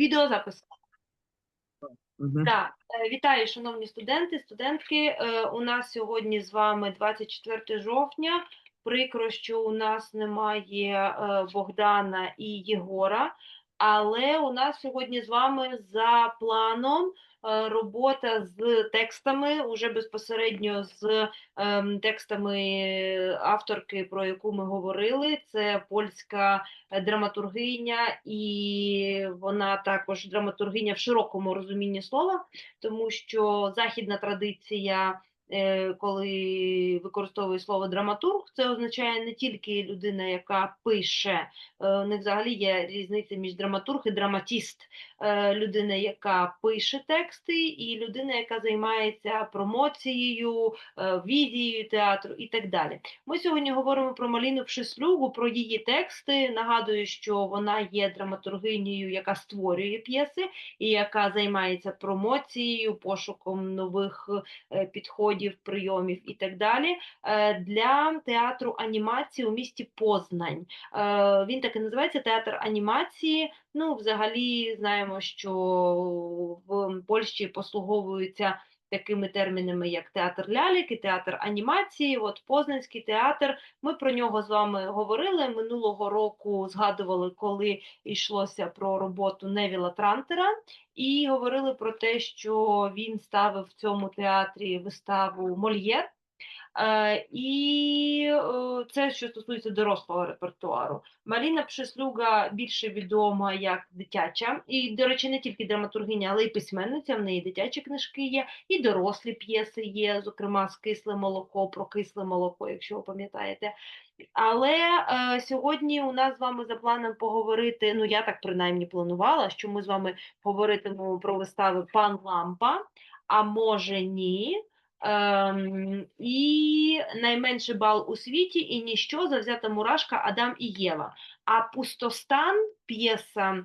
Відеозапис. Мгм. Так, е, вітаю, шановні студенти, студентки. Е, У нас сьогодні з вами 24 жовтня. Прикро, що у нас немає е, Богдана і Єгора, але у нас сьогодні з вами за планом робота з текстами, уже безпосередньо з ем, текстами авторки, про яку ми говорили. Це польська е, драматургиня, і вона також драматургиня в широкому розумінні слова, тому що західна традиція, е, коли використовує слово драматург, це означає не тільки людина, яка пише. е, У них взагалі є різниця між драматург і драматіст. Е, Людина, яка пише тексти, і людина, яка займається промоцією, е, візією театру і так далі. Ми сьогодні говоримо про Маліну Пшеслюгу, про її тексти. Нагадую, що вона є драматургинією, яка створює п'єси і яка займається промоцією, пошуком нових е, підходів, прийомів і так далі. Е, Для театру анімації у місті Познань. Е, Він так і називається театр анімації. Ну, взагалі, знаємо, що в Польщі послуговуються такими термінами, як театр лялік і театр анімації. От Познанський театр. Ми про нього з вами говорили минулого року. Згадували, коли йшлося про роботу Невіла Трантера, і говорили про те, що він ставив в цьому театрі виставу Мольєр. Е, І е, це що стосується дорослого репертуару. Маріна Пшеслюга більше відома як дитяча, і, до речі, не тільки драматургиня, але й письменниця. В неї дитячі книжки є, і дорослі п'єси є, зокрема з кисле молоко, про кисле молоко, якщо ви пам'ятаєте. Але е, сьогодні у нас з вами за планом поговорити. Ну я так принаймні планувала, що ми з вами говоритимемо про вистави Пан Лампа, а може ні. Ем, і найменший бал у світі, і ніщо завзята мурашка Адам і Єва. А пустостан п'єса,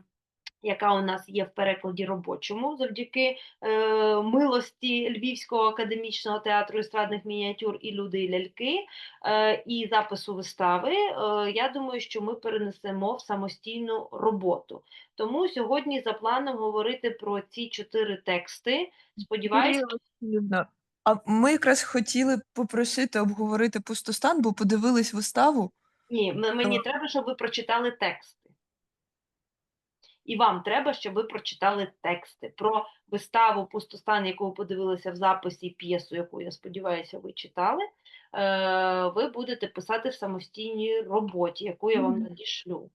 яка у нас є в перекладі робочому, завдяки е, милості Львівського академічного театру естрадних мініатюр і люди і ляльки, е, і запису вистави, е, я думаю, що ми перенесемо в самостійну роботу. Тому сьогодні за планом говорити про ці чотири тексти. Сподіваюся, А ми якраз хотіли попросити обговорити пустостан, бо подивились виставу. Ні, м- мені Е. треба, щоб ви прочитали тексти. І вам треба, щоб ви прочитали тексти про виставу Пустостан, яку ви подивилися в записі, і п'єсу, яку я сподіваюся, ви читали. Е, ви будете писати в самостійній роботі, яку я вам Мгм. надішлю.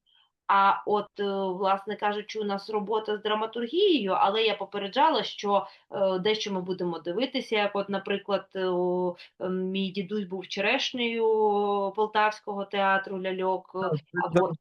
А от, е, власне кажучи, у нас робота з драматургією, але я попереджала, що е, дещо ми будемо дивитися, як, от, наприклад, е, мій дідусь був черешнею Полтавського театру ляльок, або.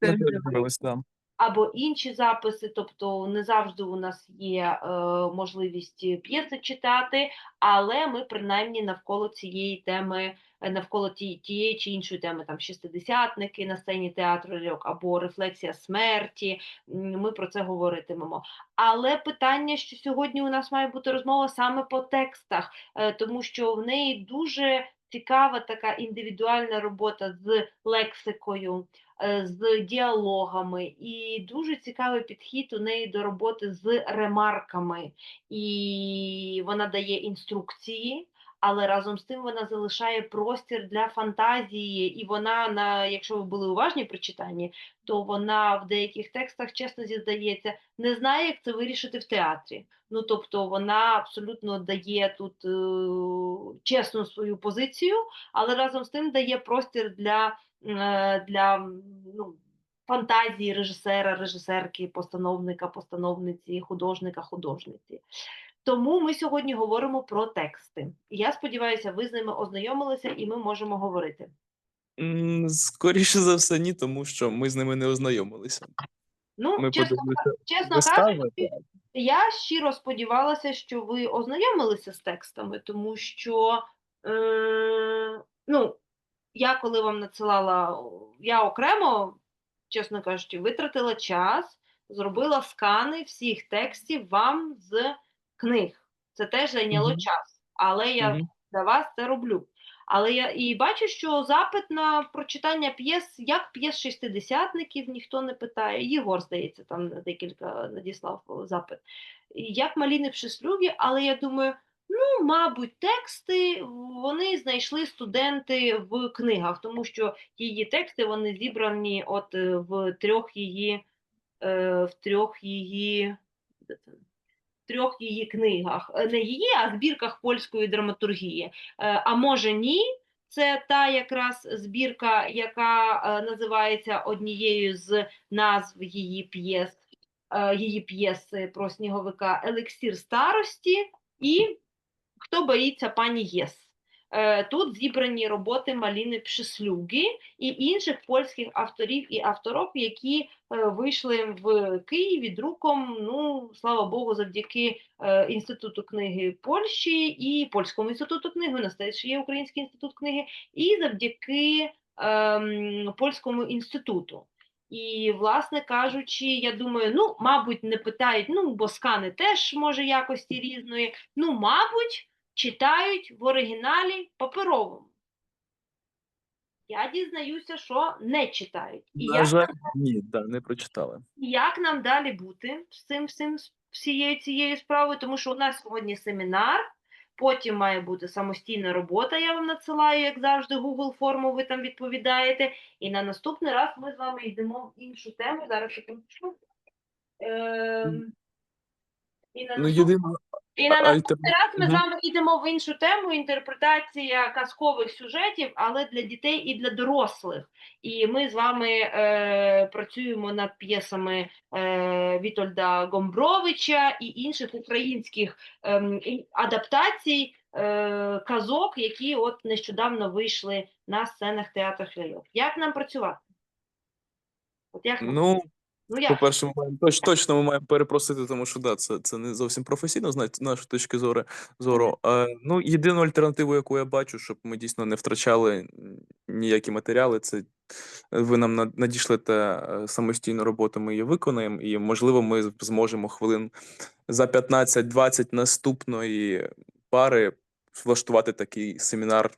Або інші записи, тобто не завжди у нас є е, можливість п'єси читати, але ми принаймні навколо цієї теми, е, навколо ті, тієї чи іншої теми, там шістидесятники на сцені театру ляльок або рефлексія смерті. Ми про це говоритимемо. Але питання, що сьогодні у нас має бути розмова саме по текстах, е, тому що в неї дуже цікава така індивідуальна робота з лексикою, е, з діалогами, і дуже цікавий підхід у неї до роботи з ремарками. І вона дає інструкції. Але разом з тим вона залишає простір для фантазії, і вона, на, якщо ви були уважні при читанні, то вона в деяких текстах, чесно зіздається, не знає, як це вирішити в театрі. Ну тобто вона абсолютно дає тут е, чесну свою позицію, але разом з тим дає простір для, е, для ну, фантазії режисера, режисерки, постановника, постановниці, художника, художниці. Тому ми сьогодні говоримо про тексти. Я сподіваюся, ви з ними ознайомилися і ми можемо говорити. Скоріше за все, ні, тому що ми з ними не ознайомилися. Ну, Ми чесно, чесно кажучи, я щиро сподівалася, що ви ознайомилися з текстами, тому що е, ну, я коли вам надсилала, я окремо, чесно кажучи, витратила час, зробила скани всіх текстів вам з книг. Це теж зайняло Мгм. час, але я Мгм. для вас це роблю. Але я і бачу, що запит на прочитання п'єс, як п'єс шістидесятників, ніхто не питає. Єгор, здається, там на декілька надіслав запит. Як маліни пшеслюги, але я думаю, ну, мабуть, тексти вони знайшли студенти в книгах, тому що її тексти вони зібрані от е, в трьох її, е, в трьох її. Трьох її книгах, Е, не її, а збірках польської драматургії. Е, А може ні, це та якраз збірка, яка е, називається однією з назв її п'єс, її п'єси про сніговика Елексір старості і Хто боїться пані Єс. Е, Тут зібрані роботи Маліни Пшеслюги і інших польських авторів і авторок, які е, вийшли в Києві друком, ну, слава Богу, завдяки е, Інституту книги Польщі і Польському інституту книги, у нас теж є Український інститут книги, і завдяки ем, Польському інституту. І, власне кажучи, я думаю, ну, мабуть, не питають, ну, бо скани теж може якості різної. Ну, мабуть, читають в оригіналі паперовому. Я дізнаюся, що не читають. І На як, жаль, ні, да, не прочитали. як нам далі бути з цим всім всією цією справою? Тому що у нас сьогодні семінар, потім має бути самостійна робота. Я вам надсилаю, як завжди, Google форму, ви там відповідаєте. І на наступний раз ми з вами йдемо в іншу тему. Зараз секундочку. Ем, і на Ну, наступ- єдине, і на наступний раз ми з вами йдемо в іншу тему інтерпретація казкових сюжетів, але для дітей і для дорослих. І ми з вами е, працюємо над п'єсами е, Вітольда Гомбровича і інших українських і- адаптацій е, казок, які от нещодавно вийшли на сценах театрах ляльок. Як нам працювати? От як ну, ну як? по-перше, ми маємо точ, точно ми маємо перепросити, тому що да, це, це не зовсім професійно з нашої точки зору. зору. Е, ну, єдину альтернативу, яку я бачу, щоб ми дійсно не втрачали ніякі матеріали, це ви нам над- надішлете е, самостійну роботу, ми її виконаємо, і можливо, ми зможемо хвилин за 15-20 наступної пари влаштувати такий семінар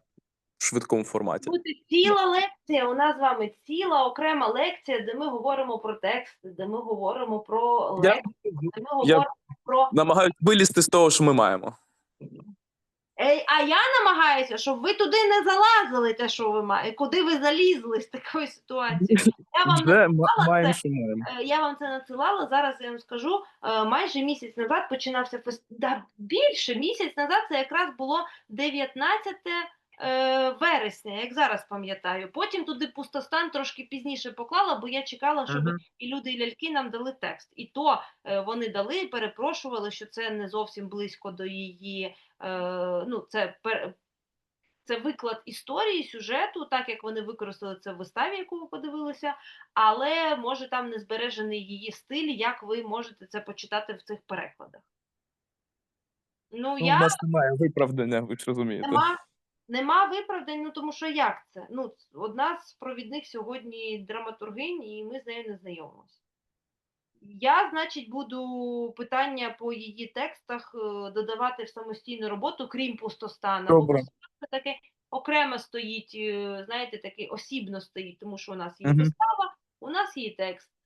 в швидкому форматі. Буде ціла лекція. У нас з вами ціла окрема лекція, де ми говоримо про тексти, де ми говоримо про лекції, де ми я- говоримо про. Намагаюсь вилізти з того, що ми маємо. Ей, а я намагаюся, щоб ви туди не залазили, те, що ви маєте, куди ви залізли з такої ситуації. Я вам Вже маємо, що маємо. Е, Я вам це надсилала. Зараз я вам скажу. е, Майже місяць назад починався фест... да, більше місяць назад. Це якраз було 19 е, вересня, як зараз пам'ятаю. Потім туди пустостан трошки пізніше поклала, бо я чекала, щоб Мгм. і люди, і ляльки нам дали текст. І то е, вони дали, перепрошували, що це не зовсім близько до її. Е, ну, це пер... Це виклад історії, сюжету, так як вони використали це в виставі, яку ви подивилися, але може там не збережений її стиль, як ви можете це почитати в цих перекладах. Ну, Ну, я У нас немає виправдання, ви ж розумієте. нема, нема виправдань, ну тому що як це? Ну, одна з провідних сьогодні драматургинь, і ми з нею не знайомимося. Я, значить, буду питання по її текстах е, додавати в самостійну роботу, крім пустостана. Добре. Це таке окремо стоїть, е, знаєте, такий осібно стоїть, тому що у нас є вистава, у нас є текст.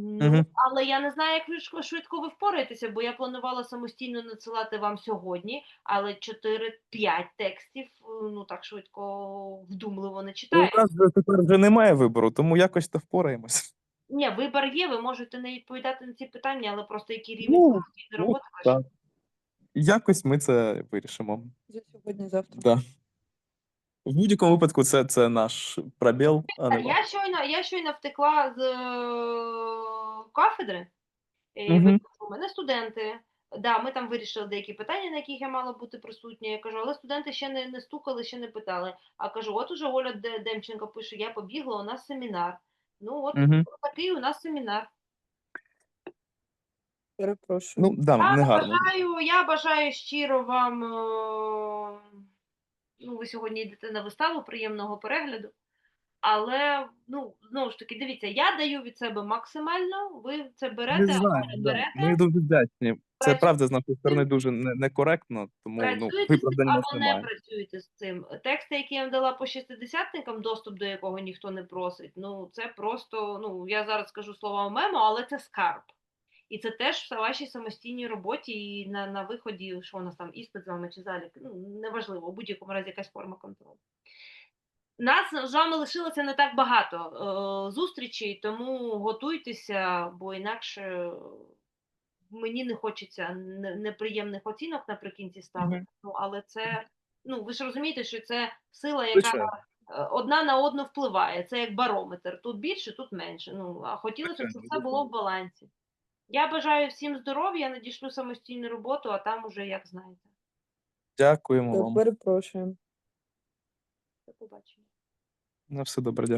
Ну, Мгм. але я не знаю, як ви швидко- швидко ви впораєтеся, бо я планувала самостійно надсилати вам сьогодні, але 4-5 текстів, е, ну так швидко вдумливо не читаю. У нас вже тепер вже немає вибору, тому якось то впораємось. Ні, вибір є, ви можете не відповідати на ці питання, але просто який рівень Ну, ну, роботи так. ваш. Якось ми це вирішимо. За сьогодні-завтра. Да. В будь-якому випадку це, це наш пробіл, а не Я щойно, я щойно втекла з е, кафедри. Мгм. ви- У мене студенти. Да, ми там вирішили деякі питання, на яких я мала бути присутня. Я кажу, але студенти ще не, не стукали, ще не питали. А кажу, от уже Оля Де- Демченко пише, я побігла, у нас семінар. Ну, от Мгм. такий у нас семінар. Перепрошую. Ну, да, Я не гарно. бажаю, я бажаю щиро вам. е, Ну, ви сьогодні йдете на виставу, приємного перегляду. Але ну знову ж таки, дивіться, я даю від себе максимально. Ви це берете, Ми або знаємо, не да. берете. Ми дуже вдячні. Це правда з нашої сторони дуже не- некоректно, тому ну, Працюєте цим виправдання або не працюєте з цим. Тексти, які я вам дала по шістидесятникам, доступ до якого ніхто не просить. Ну це просто, ну я зараз скажу слова мемо, але це скарб. І це теж в вашій самостійній роботі і на, на виході, що у нас там іспит з вами чи залік, ну неважливо, у будь-якому разі якась форма контролю. Нас з вами лишилося не так багато е, зустрічей, тому готуйтеся, бо інакше мені не хочеться неприємних оцінок наприкінці ставити. Ну, але це, ну ви ж розумієте, що це сила, яка Звичайно. е, одна на одну впливає. Це як барометр. Тут більше, тут менше. Ну, а хотілося, щоб Звичайно, все було в балансі. Я бажаю всім здоров'я, надішлю самостійну роботу, а там уже як знаєте. Дякуємо вам. Перепрошуємо. До побачення. На все добре, дякую.